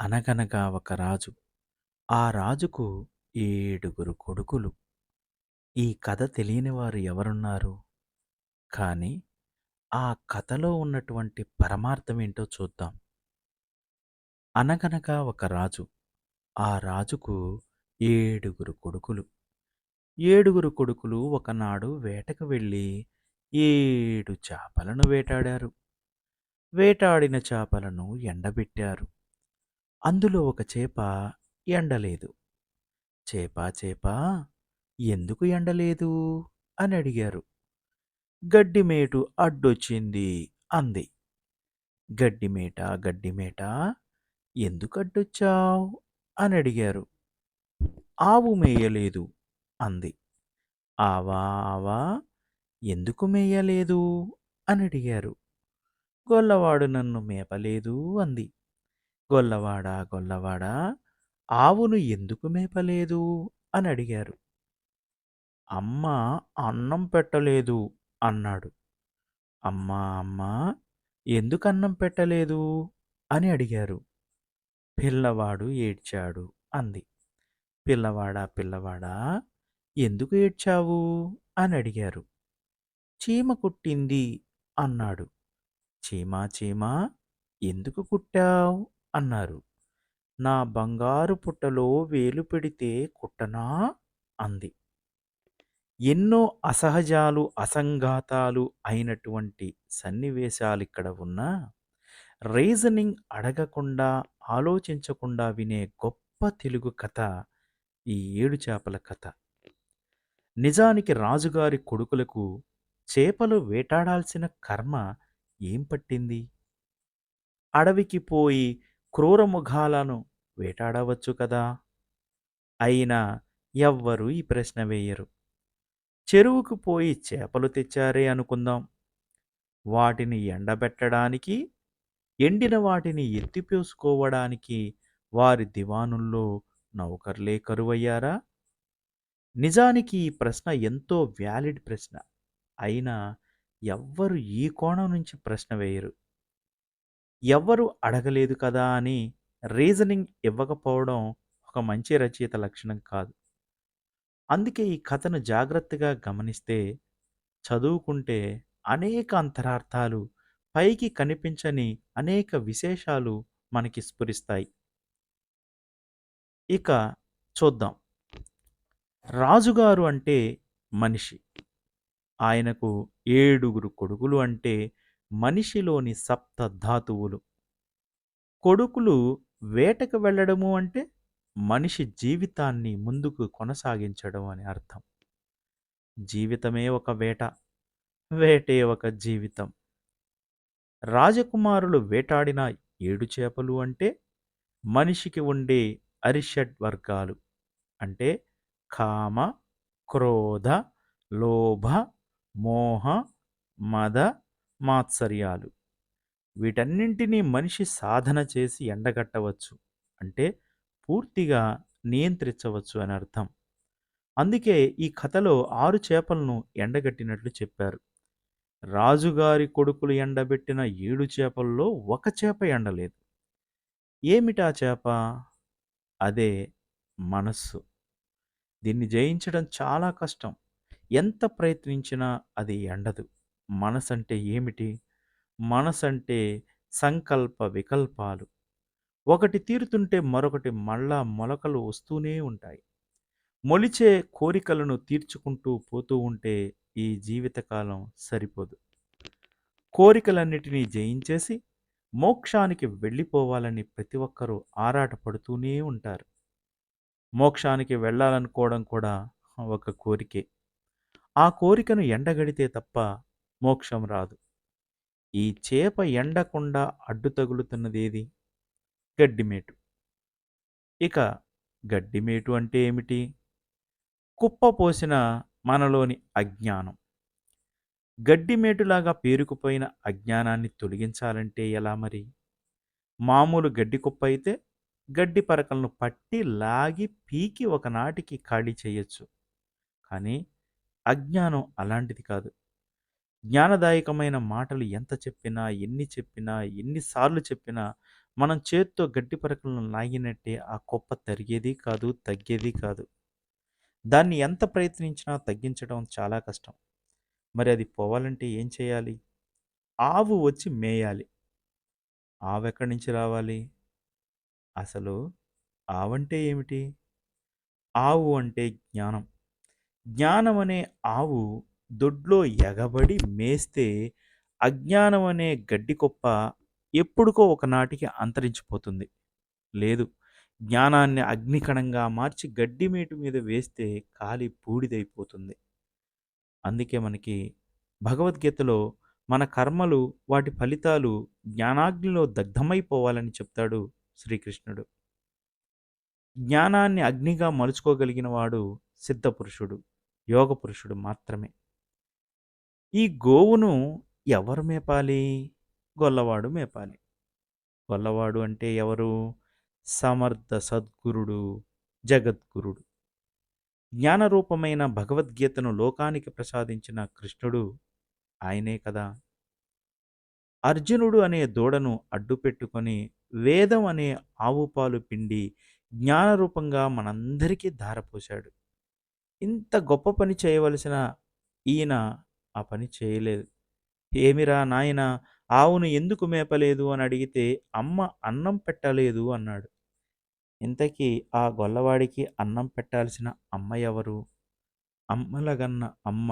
అనగనగా ఒక రాజు. ఆ రాజుకు ఏడుగురు కొడుకులు. ఈ కథ తెలియని వారు ఎవరున్నారు? కానీ, ఆ కథలో ఉన్నటువంటి పరమార్థమేంటో చూద్దాం. అనగనగా ఒక రాజు. ఆ రాజుకు ఏడుగురు కొడుకులు. ఏడుగురు కొడుకులు ఒకనాడు వేటకు వెళ్ళి ఏడు చేపలను వేటాడారు. వేటాడిన చేపలను ఎండబెట్టారు. అందులో ఒక చేప ఎండలేదు. చేపా చేపా ఎందుకు ఎండలేదు అని అడిగారు. గడ్డిమేటు అడ్డొచ్చింది అంది. గడ్డిమేట గడ్డిమేట ఎందుకు అడ్డొచ్చావు అని అడిగారు. ఆవు మేయలేదు అంది. ఆవా ఆవా ఎందుకు మేయలేదు అని అడిగారు. గొల్లవాడు నన్ను మేపలేదు అంది. గొల్లవాడా గొల్లవాడా ఆవును ఎందుకు మేపలేదు అని అడిగారు. అమ్మ అన్నం పెట్టలేదు అన్నాడు. అమ్మా అమ్మా ఎందుకు అన్నం పెట్టలేదు అని అడిగారు. పిల్లవాడు ఏడ్చాడు అంది. పిల్లవాడా పిల్లవాడా ఎందుకు ఏడ్చావు అని అడిగారు. చీమ కుట్టింది అన్నాడు. చీమా చీమా ఎందుకు కుట్టావు అన్నారు. నా బంగారు పుట్టలో వేలు పెడితే కుట్టనా అంది. ఎన్నో అసహజాలు, అసంఘాతాలు అయినటువంటి సన్నివేశాలిక్కడ ఉన్నా, రీజనింగ్ అడగకుండా, ఆలోచించకుండా వినే గొప్ప తెలుగు కథ ఈ ఏడు చేపల కథ. నిజానికి రాజుగారి కొడుకులకు చేపలు వేటాడాల్సిన కర్మ ఏం పట్టింది? అడవికి పోయి క్రూరముఖాలను వేటాడవచ్చు కదా! అయినా ఎవ్వరూ ఈ ప్రశ్న వేయరు. చెరువుకు పోయి చేపలు తెచ్చారే అనుకుందాం. వాటిని ఎండబెట్టడానికి, ఎండిన వాటిని ఎత్తిపోసుకోవడానికి వారి దివానుల్లో నౌకర్లే కరువయ్యారా? నిజానికి ఈ ప్రశ్న ఎంతో వ్యాలిడ్ ప్రశ్న. అయినా ఎవ్వరు ఈ కోణం నుంచి ప్రశ్న వేయరు. ఎవ్వరూ అడగలేదు కదా అని రీజనింగ్ ఇవ్వకపోవడం ఒక మంచి రచయిత లక్షణం కాదు. అందుకే ఈ కథను జాగ్రత్తగా గమనిస్తే, చదువుకుంటే అనేక అంతరార్థాలు, పైకి కనిపించని అనేక విశేషాలు మనకి స్ఫురిస్తాయి. ఇక చూద్దాం. రాజుగారు అంటే మనిషి. ఆయనకు ఏడుగురు కొడుకులు అంటే మనిషిలోని సప్త ధాతువులు. కొడుకులు వేటకు వెళ్ళడము అంటే మనిషి జీవితాన్ని ముందుకు కొనసాగించడం అని అర్థం. జీవితమే ఒక వేట. వేటే ఒక జీవితం. రాజకుమారులు వేటాడిన ఏడు చేపలు అంటే మనిషికి ఉండే అరిషడ్ వర్గాలు. అంటే కామ, క్రోధ, లోభ, మోహ, మద, మాత్సర్యాలు. వీటన్నింటినీ మనిషి సాధన చేసి ఎండగట్టవచ్చు. అంటే పూర్తిగా నియంత్రించవచ్చు అని అర్థం. అందుకే ఈ కథలో ఆరు చేపలను ఎండగట్టినట్లు చెప్పారు. రాజుగారి కొడుకులు ఎండబెట్టిన ఏడు చేపల్లో ఒక చేప ఎండలేదు. ఏమిటా చేప? అదే మనస్సు. దీన్ని జయించడం చాలా కష్టం. ఎంత ప్రయత్నించినా అది ఎండదు. మనసు అంటే ఏమిటి? మనసు అంటే సంకల్ప వికల్పాలు. ఒకటి తీరుతుంటే మరొకటి మళ్ళా మొలకలు వస్తూనే ఉంటాయి. మొలిచే కోరికలను తీర్చుకుంటూ పోతూ ఉంటే ఈ జీవితకాలం సరిపోదు. కోరికలన్నిటినీ జయించేసి మోక్షానికి వెళ్ళిపోవాలని ప్రతి ఒక్కరూ ఆరాటపడుతూనే ఉంటారు. మోక్షానికి వెళ్ళాలనుకోవడం కూడా ఒక కోరికే. ఆ కోరికను ఎండగడితే తప్ప మోక్షం రాదు. ఈ చేప ఎండకుండా అడ్డు తగులుతున్నదేది? గడ్డిమేటు. ఇక గడ్డిమేటు అంటే ఏమిటి? కుప్పపోసిన మనలోని అజ్ఞానం. గడ్డిమేటులాగా పేరుకుపోయిన అజ్ఞానాన్ని తొలగించాలంటే ఎలా మరి? మామూలు గడ్డి కుప్ప అయితే గడ్డి పరకలను పట్టి, లాగి, పీకి ఒకనాటికి ఖాళీ చేయొచ్చు. కానీ అజ్ఞానం అలాంటిది కాదు. జ్ఞానదాయకమైన మాటలు ఎంత చెప్పినా, ఎన్ని చెప్పినా, ఎన్నిసార్లు చెప్పినా మనం చేత్తో గడ్డి పరకలను నాగినట్టే ఆ కుప్ప తరిగేది కాదు, తగ్గేది కాదు. దాన్ని ఎంత ప్రయత్నించినా తగ్గించడం చాలా కష్టం. మరి అది పోవాలంటే ఏం చేయాలి? ఆవు వచ్చి మేయాలి. ఆవెక్కడి నుంచి రావాలి? అసలు ఆవంటే ఏమిటి? ఆవు అంటే జ్ఞానం. జ్ఞానం అనే ఆవు దొడ్లో ఎగబడి మేస్తే అజ్ఞానం అనే గడ్డి కుప్ప ఎప్పుడుకో ఒకనాటికి అంతరించిపోతుంది. లేదు జ్ఞానాన్ని అగ్నికణంగా మార్చి గడ్డి మేటు మీద వేస్తే కాలి బూడిదైపోతుంది. అందుకే మనకి భగవద్గీతలో మన కర్మలు వాటి ఫలితాలు జ్ఞానాగ్నిలో దగ్ధమైపోవాలని చెప్తాడు శ్రీకృష్ణుడు. జ్ఞానాన్ని అగ్నిగా మలుచుకోగలిగిన వాడు సిద్ధపురుషుడు, యోగపురుషుడు మాత్రమే. ఈ గోవును ఎవరు మేపాలి? గొల్లవాడు మేపాలి. గొల్లవాడు అంటే ఎవరు? సమర్థ సద్గురుడు, జగద్గురుడు. జ్ఞానరూపమైన భగవద్గీతను లోకానికి ప్రసాదించిన కృష్ణుడు ఆయనే కదా! అర్జునుడు అనే దూడను అడ్డుపెట్టుకొని వేదం అనే ఆవు పాలు పిండి జ్ఞానరూపంగా మనందరికీ ధారపోశాడు. ఇంత గొప్ప పని చేయవలసిన ఈయన ఆ పని చేయలేదు. ఏమిరా నాయనా ఆవును ఎందుకు మేపలేదు అని అడిగితే అమ్మ అన్నం పెట్టలేదు అన్నాడు. ఇంతకీ ఆ గొల్లవాడికి అన్నం పెట్టాల్సిన అమ్మ ఎవరు? అమ్మలగన్న అమ్మ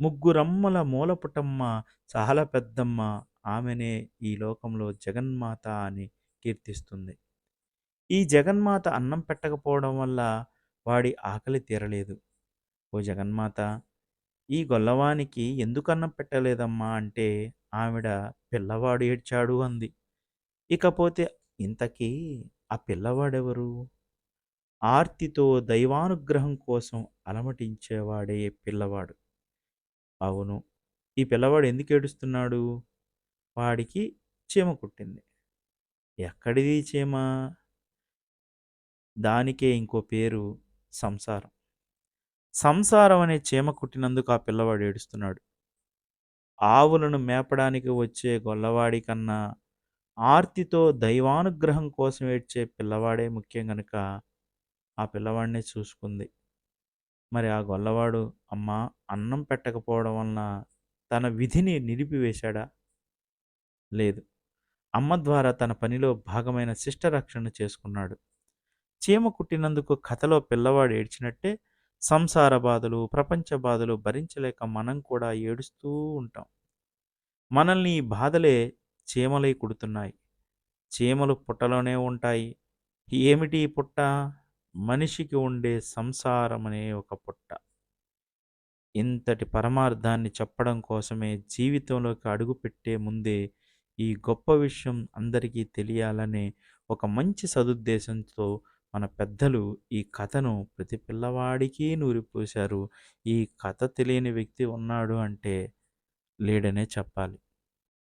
ముగ్గురమ్మల మూలపుటమ్మ చాలా పెద్దమ్మ ఆమెనే ఈ లోకంలో జగన్మాత అని కీర్తిస్తుంది. ఈ జగన్మాత అన్నం పెట్టకపోవడం వల్ల వాడి ఆకలి తీరలేదు. ఓ జగన్మాత ఈ గొల్లవానికి ఎందుకన్నం పెట్టలేదమ్మా అంటే ఆవిడ పిల్లవాడు ఏడ్చాడు అంది. ఇకపోతే ఇంతకీ ఆ పిల్లవాడెవరు? ఆర్తితో దైవానుగ్రహం కోసం అలమటించేవాడే పిల్లవాడు. అవును. ఈ పిల్లవాడు ఎందుకు ఏడుస్తున్నాడు? వాడికి చీమ కుట్టింది. ఎక్కడిది చీమ? దానికే ఇంకో పేరు సంసారం. సంసారం అనే చీమ కుట్టినందుకు ఆ పిల్లవాడు ఏడుస్తున్నాడు. ఆవులను మేపడానికి వచ్చే గొల్లవాడి కన్నా ఆర్తితో దైవానుగ్రహం కోసం ఏడ్చే పిల్లవాడే ముఖ్యం గనుక ఆ పిల్లవాడినే చూసుకుంది. మరి ఆ గొల్లవాడు అమ్మ అన్నం పెట్టకపోవడం వలన తన విధిని నిలిపివేశాడా? లేదు. అమ్మ ద్వారా తన పనిలో భాగమైన శిష్టరక్షణ చేసుకున్నాడు. చీమ కుట్టినందుకు కథలో పిల్లవాడు ఏడ్చినట్టే సంసార బాధలు, ప్రపంచ బాధలు భరించలేక మనం కూడా ఏడుస్తూ ఉంటాం. మనల్ని ఈ బాధలే చీమలై కుడుతున్నాయి. చీమలు పుట్టలోనే ఉంటాయి. ఏమిటి పుట్ట? మనిషికి ఉండే సంసారం అనే ఒక పుట్ట. ఇంతటి పరమార్థాన్ని చెప్పడం కోసమే జీవితంలోకి అడుగుపెట్టే ముందే ఈ గొప్ప విషయం అందరికీ తెలియాలనే ఒక మంచి సదుద్దేశంతో మన పెద్దలు ఈ కథను ప్రతి పిల్లవాడికి నూరిపోశారు. ఈ కథ తెలియని వ్యక్తి ఉన్నాడు అంటే లేడనే చెప్పాలి.